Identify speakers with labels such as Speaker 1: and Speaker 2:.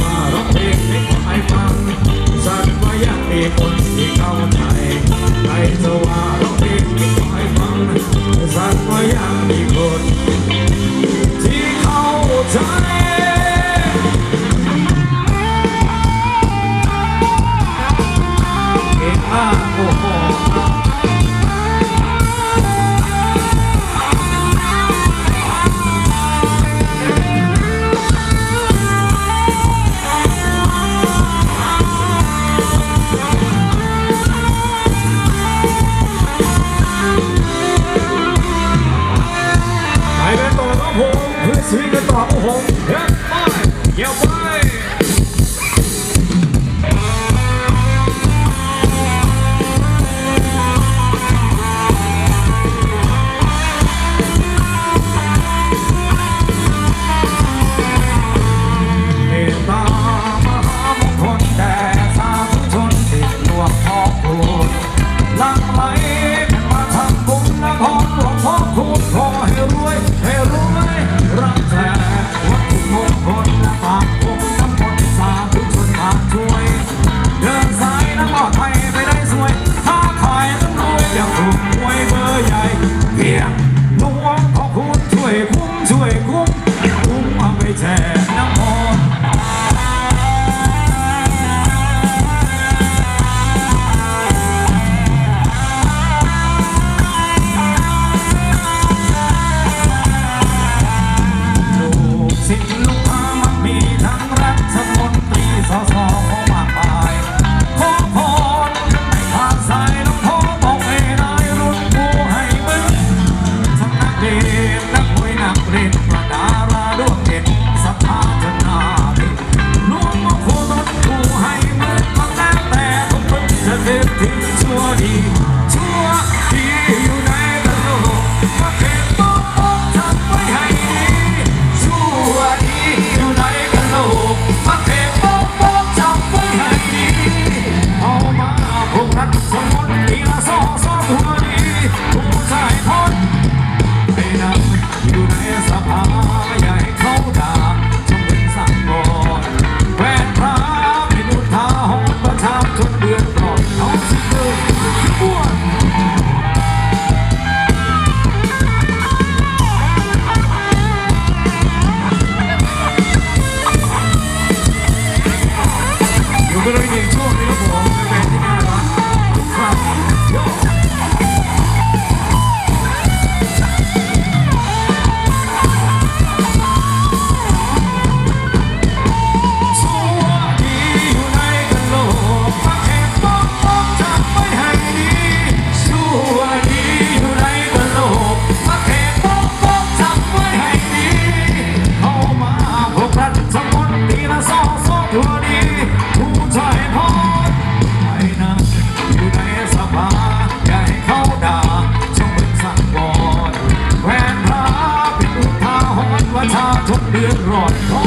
Speaker 1: ว่าร้องเพลให้ใครฟัง สักว่ายังมีคนที่เข้าใจใจะว่าร้องเพลให้ใครฟัง สักว่ายังมีคน ที่เข้าใจเก่งมากโอ้ 虽然大不红 ช่วยคุ้มคุ้มเอาไปแชร์ 不能一点错没有。 ก่อน